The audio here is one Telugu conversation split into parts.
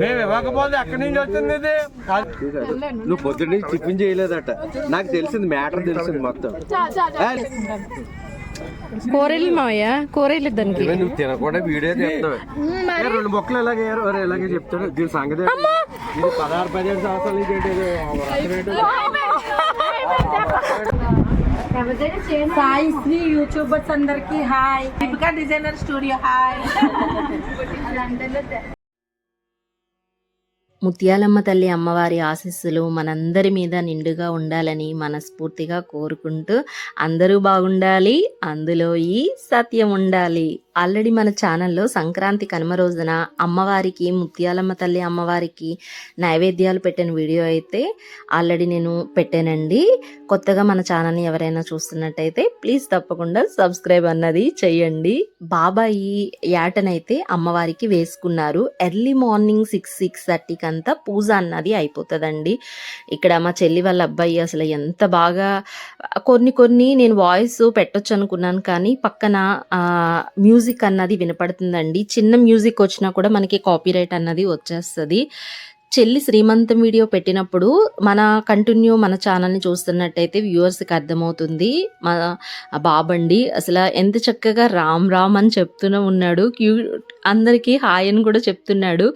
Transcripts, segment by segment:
మేము ఇవ్వకపోతే ఎక్కడి నుంచి వచ్చింది ఇది నువ్వు పొద్దున్న నుంచి టిఫిన్ చేయలేదట నాకు తెలిసింది మ్యాటర్ తెలిసింది మొత్తం కూరలు మావయ్య కూరలు దానికి నువ్వు తినకుండా వీడియో తీస్తావు రెండు మొక్కలు ఎలాగే ఎలాగే చెప్తాడు దీని సంగతి పదహారు పదిహేడు సంవత్సరాల నుంచి ఏంటి ఇది? అర్థం ఏంటి? సాయి శ్రీ యూట్యూబర్స్ అందరికి hi. Deepika designer studio hi. Mutyalamma తల్లి అమ్మవారి ఆశీస్సులు మనందరి మీద నిండుగా ఉండాలని మనస్ఫూర్తిగా కోరుకుంటూ అందరూ బాగుండాలి అందులో ఈ సత్యం ఉండాలి. ఆల్రెడీ మన ఛానల్లో సంక్రాంతి కనుమ రోజున అమ్మవారికి ముత్యాలమ్మ తల్లి అమ్మవారికి నైవేద్యాలు పెట్టిన వీడియో అయితే ఆల్రెడీ నేను పెట్టానండి. కొత్తగా మన ఛానల్ని ఎవరైనా చూస్తున్నట్టయితే ప్లీజ్ తప్పకుండా సబ్స్క్రైబ్ అన్నది చేయండి. బాబాయి యాటనైతే అమ్మవారికి వేసుకున్నారు. ఎర్లీ మార్నింగ్ సిక్స్ సిక్స్ థర్టీకి అంతా పూజ అన్నది అయిపోతుందండి. ఇక్కడ మా చెల్లి వాళ్ళ అబ్బాయి అసలు ఎంత బాగా కొన్ని కొన్ని నేను వాయిస్ పెట్టొచ్చు అనుకున్నాను కానీ పక్కన మ్యూజిక్ మ్యూజిక్ అన్నది వినపడుతుందండి. చిన్న మ్యూజిక్ వచ్చినా కూడా మనకి కాపీరైట్ అన్నది వచ్చేస్తుంది. చెల్లి శ్రీమంతం వీడియో పెట్టినప్పుడు మన కంటిన్యూ మన ఛానల్ని చూస్తున్నట్టయితే వ్యూవర్స్కి అర్థమవుతుంది. మా బాబండి అసలు ఎంత చక్కగా రామ్ రామ్ అని చెప్తూనే ఉన్నాడు. క్యూ అందరికీ హాయ్ అని కూడా చెప్తున్నాడు.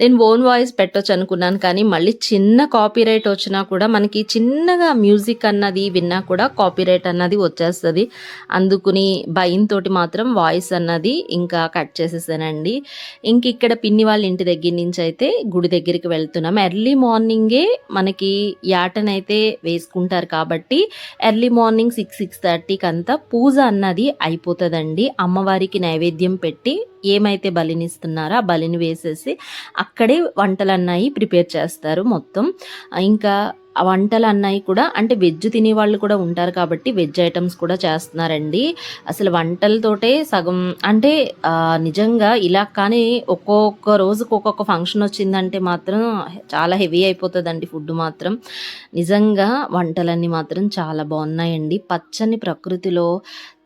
నేను ఓన్ వాయిస్ పెట్టొచ్చు అనుకున్నాను కానీ మళ్ళీ చిన్న కాపీరైట్ వచ్చినా కూడా మనకి చిన్నగా మ్యూజిక్ అన్నది విన్నా కూడా కాపీరైట్ అన్నది వచ్చేస్తుంది. అందుకుని భయంతో మాత్రం వాయిస్ అన్నది ఇంకా కట్ చేసేసానండి. ఇంక ఇక్కడ పిన్ని వాళ్ళ ఇంటి దగ్గర నుంచి అయితే గుడి దగ్గరికి వెళ్తున్నాం. ఎర్లీ మార్నింగే మనకి యాటనైతే వేసుకుంటారు కాబట్టి ఎర్లీ మార్నింగ్ సిక్స్ సిక్స్ థర్టీకి అంతా పూజ అన్నది అయిపోతుందండి. అమ్మవారికి నైవేద్యం పెట్టి ఏమైతే బలినిస్తున్నారో ఆ బలిని వేసేసి అక్కడే వంటలు అన్నాయి ప్రిపేర్ చేస్తారు మొత్తం. ఇంకా ఆ వంటలు అన్నాయి కూడా అంటే వెజ్ తినే వాళ్ళు కూడా ఉంటారు కాబట్టి వెజ్ ఐటమ్స్ కూడా చేస్తున్నారండి. అసలు వంటలతోటే సగం అంటే నిజంగా ఇలా కానీ ఒక్కొక్క రోజుకు ఒక్కొక్క ఫంక్షన్ వచ్చిందంటే మాత్రం చాలా హెవీ అయిపోతుందండి ఫుడ్ మాత్రం. నిజంగా వంటలన్నీ మాత్రం చాలా బాగున్నాయండి. పచ్చని ప్రకృతిలో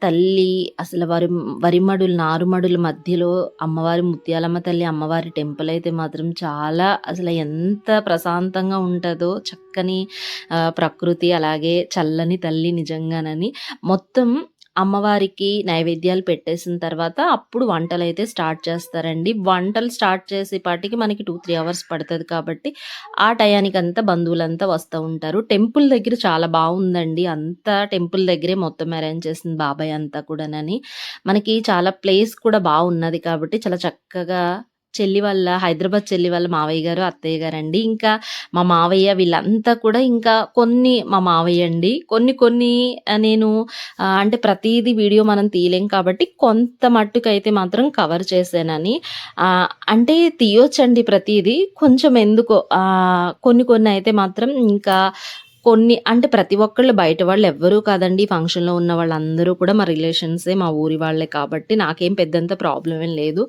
తల్లి అసలు వారి వరిమడులు నారుమడుల మధ్యలో అమ్మవారి ముత్యాలమ్మ తల్లి అమ్మవారి టెంపుల్ అయితే మాత్రం చాలా అసలు ఎంత ప్రశాంతంగా ఉంటుందో చక్కని ప్రకృతి అలాగే చల్లని తల్లి నిజంగానని. మొత్తం అమ్మవారికి నైవేద్యాలు పెట్టేసిన తర్వాత అప్పుడు వంటలు అయితే స్టార్ట్ చేస్తారండి. వంటలు స్టార్ట్ చేసేపాటికి మనకి టూ త్రీ అవర్స్ పడుతుంది కాబట్టి ఆ టయానికి అంతా బంధువులంతా వస్తూ ఉంటారు. టెంపుల్ దగ్గర చాలా బాగుందండి. అంతా టెంపుల్ దగ్గరే మొత్తం అరేంజ్ చేసింది బాబాయ్ అంతా కూడానని. మనకి చాలా ప్లేస్ కూడా బాగున్నది కాబట్టి చాలా చక్కగా చెల్లి వాళ్ళ హైదరాబాద్ చెల్లి వాళ్ళ మావయ్య గారు అత్తయ్య గారు అండి. ఇంకా మా మావయ్య వీళ్ళంతా కూడా ఇంకా కొన్ని మా మావయ్య అండి. కొన్ని కొన్ని నేను అంటే ప్రతిదీ వీడియో మనం తీయలేం కాబట్టి కొంత మట్టుకైతే మాత్రం కవర్ చేశానని అంటే తీయొచ్చండి ప్రతిదీ. కొంచెం ఎందుకో కొన్ని కొన్ని అయితే మాత్రం ఇంకా కొన్ని అంటే ప్రతి ఒక్కళ్ళు బయట వాళ్ళు ఎవ్వరూ కాదండి. ఫంక్షన్లో ఉన్న వాళ్ళందరూ కూడా మా రిలేషన్సే మా ఊరి వాళ్ళే కాబట్టి నాకేం పెద్దంత ప్రాబ్లం ఏం లేదు.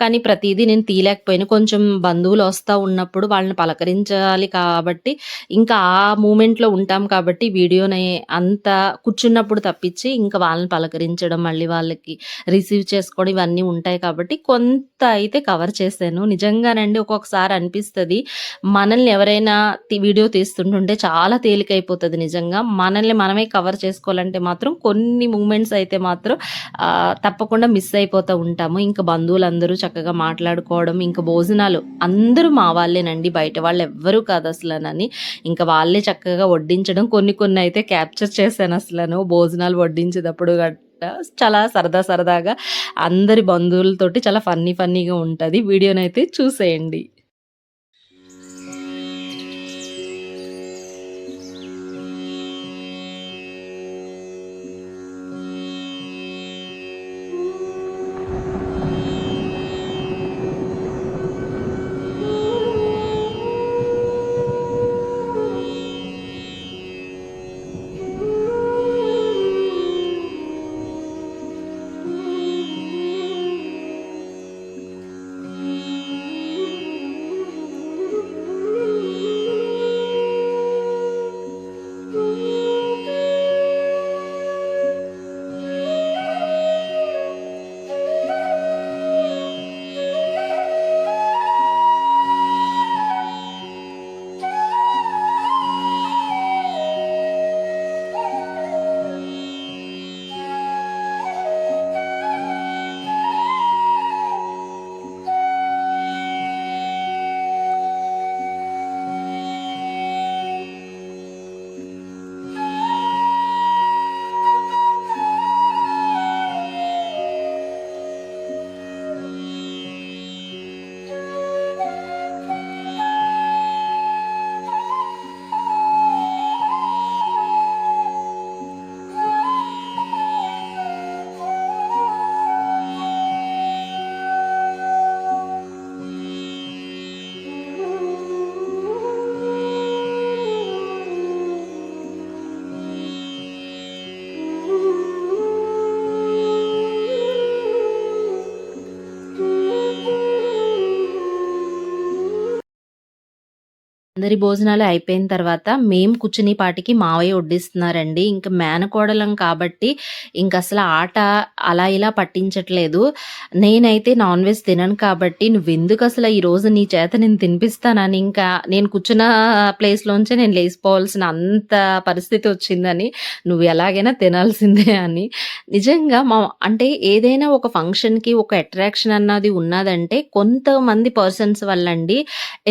కానీ ప్రతిదీ నేను తీయలేకపోయినా. కొంచెం బంధువులు వస్తూ ఉన్నప్పుడు వాళ్ళని పలకరించాలి కాబట్టి ఇంకా ఆ మూమెంట్లో ఉంటాం కాబట్టి వీడియోని అంత కూర్చున్నప్పుడు తప్పించి ఇంకా వాళ్ళని పలకరించడం మళ్ళీ వాళ్ళకి రిసీవ్ చేసుకోవడం ఇవన్నీ ఉంటాయి కాబట్టి కొంత అయితే కవర్ చేశాను. నిజంగానండి ఒక్కొక్కసారి అనిపిస్తుంది మనల్ని ఎవరైనా వీడియో తీస్తుంటుంటే చాలా తేలికైపోతుంది నిజంగా. మనల్ని మనమే కవర్ చేసుకోవాలంటే మాత్రం కొన్ని మూమెంట్స్ అయితే మాత్రం తప్పకుండా మిస్ అయిపోతూ ఉంటాము. ఇంకా బంధువులందరూ చక్కగా మాట్లాడుకోవడం ఇంకా భోజనాలు అందరూ మా వాళ్ళేనండి. బయట వాళ్ళు ఎవ్వరూ కాదు అసలనని. ఇంకా వాళ్ళే చక్కగా వడ్డించడం. కొన్ని కొన్ని అయితే క్యాప్చర్ చేశాను అసలను. భోజనాలు వడ్డించేటప్పుడు గట్ట చాలా సరదా సరదాగా అందరి బంధువులతోటి చాలా ఫన్నీ ఫన్నీగా ఉంటుంది. వీడియోనైతే చూసేయండి. అందరి భోజనాలు అయిపోయిన తర్వాత మేము కూర్చుని పాటికి మావయ్య వడ్డిస్తున్నారండి. ఇంకా మేనకోడలం కాబట్టి ఇంక అసలు ఆట అలా ఇలా పట్టించట్లేదు. నేనైతే నాన్ వెజ్ తినను కాబట్టి నువ్వెందుకు అసలు ఈరోజు నీ చేత నేను తినిపిస్తానని ఇంకా నేను కూర్చున్న ప్లేస్లోంచే నేను లేచిపోవాల్సిన అంత పరిస్థితి వచ్చిందని నువ్వు ఎలాగైనా తినాల్సిందే అని. నిజంగా మా అంటే ఏదైనా ఒక ఫంక్షన్కి ఒక అట్రాక్షన్ అన్నది ఉన్నదంటే కొంతమంది పర్సన్స్ వల్ల అండి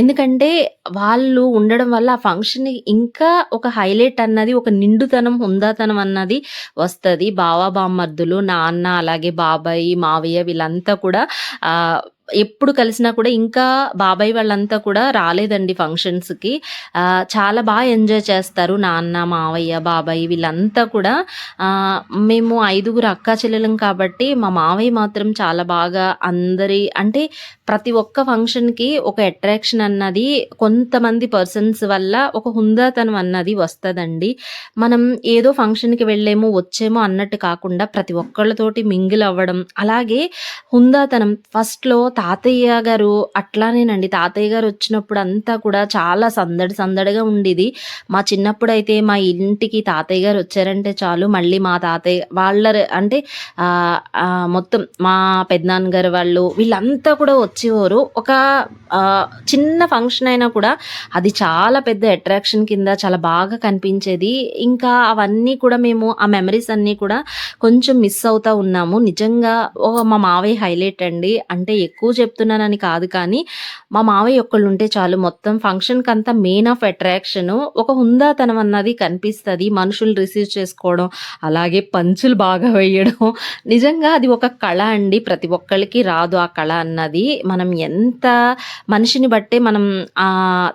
ఎందుకంటే వాళ్ళు ఉండడం వల్ల ఆ ఫంక్షన్ ఇంకా ఒక హైలైట్ అన్నది ఒక నిండుతనం హుందాతనం అన్నది వస్తుంది. బావ బామ్మర్దులు నాన్న అలాగే బాబాయ్ మావయ్య వీళ్ళంతా కూడా ఆ ఎప్పుడు కలిసినా కూడా ఇంకా బాబాయ్ వాళ్ళంతా కూడా రాలేదండి ఫంక్షన్స్కి. చాలా బాగా ఎంజాయ్ చేస్తారు నాన్న మావయ్య బాబాయ్ వీళ్ళంతా కూడా. మేము ఐదుగురు అక్కా చెల్లెలం కాబట్టి మా మావయ్య మాత్రం చాలా బాగా అందరి అంటే ప్రతి ఒక్క ఫంక్షన్కి ఒక అట్రాక్షన్ అన్నది కొంతమంది పర్సన్స్ వల్ల ఒక హుందాతనం అన్నది వస్తుందండి. మనం ఏదో ఫంక్షన్కి వెళ్ళేమో వచ్చేమో అన్నట్టు కాకుండా ప్రతి ఒక్కళ్ళతోటి మింగిల్ అవ్వడం అలాగే హుందాతనం ఫస్ట్లో తాతయ్య గారు అట్లానేనండి. తాతయ్య గారు వచ్చినప్పుడు అంతా కూడా చాలా సందడి సందడిగా ఉండేది. మా చిన్నప్పుడు అయితే మా ఇంటికి తాతయ్య గారు వచ్చారంటే చాలు. మళ్ళీ మా తాతయ్య వాళ్ళ అంటే మొత్తం మా పెద్దనాన్నగారు వాళ్ళు వీళ్ళంతా కూడా వచ్చేవారు. ఒక చిన్న ఫంక్షన్ అయినా కూడా అది చాలా పెద్ద అట్రాక్షన్ కింద చాలా బాగా కనిపించేది. ఇంకా అవన్నీ కూడా మేము ఆ మెమరీస్ అన్నీ కూడా కొంచెం మిస్ అవుతా ఉన్నాము. నిజంగా ఓ మా మావయ్య హైలైట్ అండి. అంటే ఎక్కువ చెప్తున్నానని కాదు కానీ మా మావయ్య ఒక్కళ్ళు ఉంటే చాలు మొత్తం ఫంక్షన్కి అంతా మెయిన్ ఆఫ్ అట్రాక్షన్ ఒక హుందాతనం అన్నది కనిపిస్తుంది. మనుషులు రిసీవ్ చేసుకోవడం అలాగే పంచులు బాగా వేయడం. నిజంగా అది ఒక కళ అండి. ప్రతి ఒక్కళ్ళకి రాదు ఆ కళ అన్నది. మనం ఎంత మనిషిని బట్టే మనం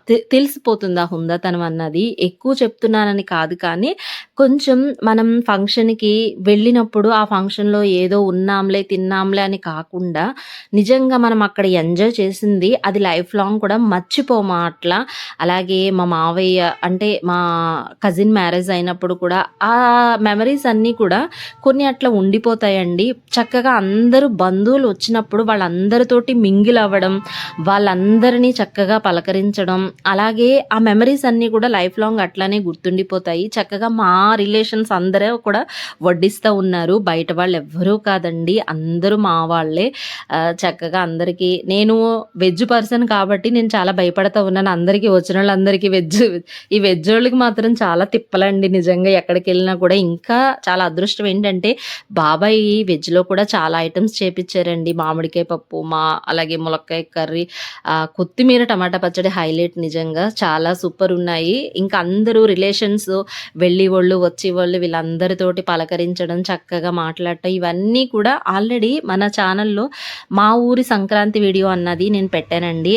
తె- తెలిసిపోతుంది ఆ హుందాతనం అన్నది. ఎక్కువ చెప్తున్నానని కాదు కానీ కొంచెం మనం ఫంక్షన్కి వెళ్ళినప్పుడు ఆ ఫంక్షన్లో ఏదో ఉన్నాంలే తిన్నాంలే అని కాకుండా నిజంగా మనం అక్కడ ఎంజాయ్ చేసింది అది లైఫ్ లాంగ్ కూడా మర్చిపోమా అట్లా. అలాగే మా మావయ్య అంటే మా కజిన్ మ్యారేజ్ అయినప్పుడు కూడా ఆ మెమరీస్ అన్నీ కూడా కొన్ని అట్లా ఉండిపోతాయండి. చక్కగా అందరూ బంధువులు వచ్చినప్పుడు వాళ్ళందరితోటి మింగిల్ అవ్వడం వాళ్ళందరినీ చక్కగా పలకరించడం అలాగే ఆ మెమరీస్ అన్నీ కూడా లైఫ్ లాంగ్ అట్లానే గుర్తుండిపోతాయి. చక్కగా మా రిలేషన్స్ అందరూ కూడా వడ్డిస్తూ ఉన్నారు. బయట వాళ్ళు ఎవ్వరూ కాదండి అందరూ మా వాళ్ళే. చక్కగా అందరికీ. నేను వెజ్ పర్సన్ కాబట్టి నేను చాలా భయపడతా ఉన్నాను. అందరికీ వచ్చిన వాళ్ళందరికీ వెజ్ ఈ వెజ్ వాళ్ళకి మాత్రం చాలా తిప్పలండి నిజంగా ఎక్కడికి వెళ్ళినా కూడా. ఇంకా చాలా అదృష్టం ఏంటంటే బాబాయ్ వెజ్లో కూడా చాలా ఐటమ్స్ చేపించారండి మామిడికాయ పప్పు మా అలాగే ములక్కాయ కర్రీ కొత్తిమీర టమాటా పచ్చడి హైలైట్ నిజంగా చాలా సూపర్ ఉన్నాయి. ఇంకా అందరూ రిలేషన్స్ వెళ్ళి వాళ్ళు వచ్చి వాళ్ళు వీళ్ళందరితోటి పలకరించడం చక్కగా మాట్లాడటం ఇవన్నీ కూడా ఆల్రెడీ మన ఛానల్లో మా ఊరి సంక్రాంతి వీడియో అన్నది నేను పెట్టానండి.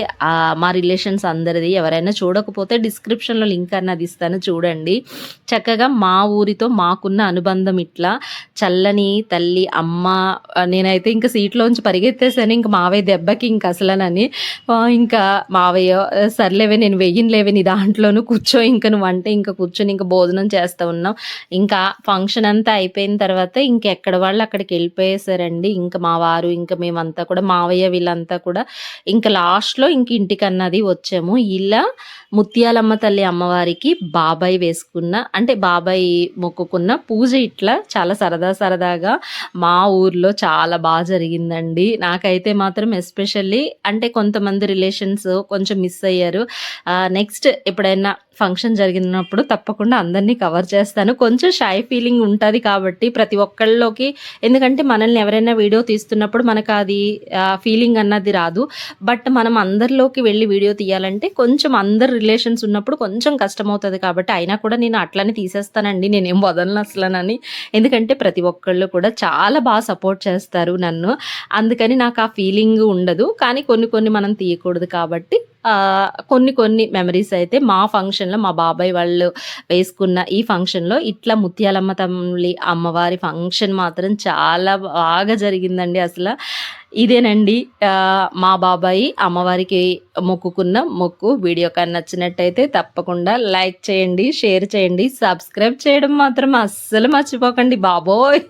మా రిలేషన్స్ అందరిది. ఎవరైనా చూడకపోతే డిస్క్రిప్షన్లో లింక్ అన్నది ఇస్తాను చూడండి. చక్కగా మా ఊరితో మాకున్న అనుబంధం ఇట్లా చల్లని తల్లి అమ్మ నేనైతే ఇంకా సీట్లోంచి పరిగెత్తేసాను. ఇంకా మావయ్య దెబ్బకి ఇంకా అసలనని ఇంకా మావయ్య సర్లేవే నేను వెయ్యినలేవే నీ దాంట్లోనూ కూర్చో ఇంకా నువ్వు అంటే ఇంకా కూర్చొని ఇంకా భోజనం చేస్తూ ఉన్నాం ఇంకా ఫంక్షన్ అంతా అయిపోయిన తర్వాత ఇంకెక్కడ వాళ్ళు అక్కడికి వెళ్ళిపోయేసారండి. ఇంకా మా వారు ఇంకా మేమంతా కూడా మావయ్య వీళ్ళంతా కూడా. ఇంకా లాస్ట్లో ఇంక ఇంటికన్నది వచ్చాము. ఇలా ముత్యాలమ్మ తల్లి అమ్మవారికి బాబాయ్ వేసుకున్న అంటే బాబాయ్ మొక్కుకున్న పూజ ఇట్లా చాలా సరదా సరదాగా మా ఊర్లో చాలా బాగా జరిగిందండి. నాకైతే మాత్రం ఎస్పెషల్లీ అంటే కొంతమంది రిలేషన్స్ కొంచెం మిస్ అయ్యారు. నెక్స్ట్ ఎప్పుడైనా ఫంక్షన్ జరిగినప్పుడు తప్పకుండా అందరినీ కవర్ చేస్తాను. కొంచెం షై ఫీలింగ్ ఉంటుంది కాబట్టి ప్రతి ఒక్కళ్ళలోకి ఎందుకంటే మనల్ని ఎవరైనా వీడియో తీస్తున్నప్పుడు మనకు అది ఫీలింగ్ అన్నది రాదు. బట్ మనం అందరిలోకి వెళ్ళి వీడియో తీయాలంటే కొంచెం అందరు రిలేషన్స్ ఉన్నప్పుడు కొంచెం కష్టమవుతుంది కాబట్టి అయినా కూడా నేను అట్లనే తీసేస్తానండి. నేనేం వదలను అసలనని. ఎందుకంటే ప్రతి ఒక్కళ్ళు కూడా చాలా బాగా సపోర్ట్ చేస్తారు నన్ను. అందుకని నాకు ఆ ఫీలింగ్ ఉండదు. కానీ కొన్ని కొన్ని మనం తీయకూడదు కాబట్టి కొన్ని కొన్ని మెమరీస్ అయితే మా ఫంక్షన్లో మా బాబాయ్ వాళ్ళు వేసుకున్న ఈ ఫంక్షన్లో ఇట్లా ముత్యాలమ్మ తమ్ముళ్ళి అమ్మవారి ఫంక్షన్ మాత్రం చాలా బాగా జరిగిందండి అసలు. ఇదేనండి మా బాబాయి అమ్మవారికి మొక్కుకున్న మొక్కు. వీడియో కానీ నచ్చినట్టయితే తప్పకుండా లైక్ చేయండి షేర్ చేయండి సబ్స్క్రైబ్ చేయడం మాత్రం అస్సలు మర్చిపోకండి బాబోయ్.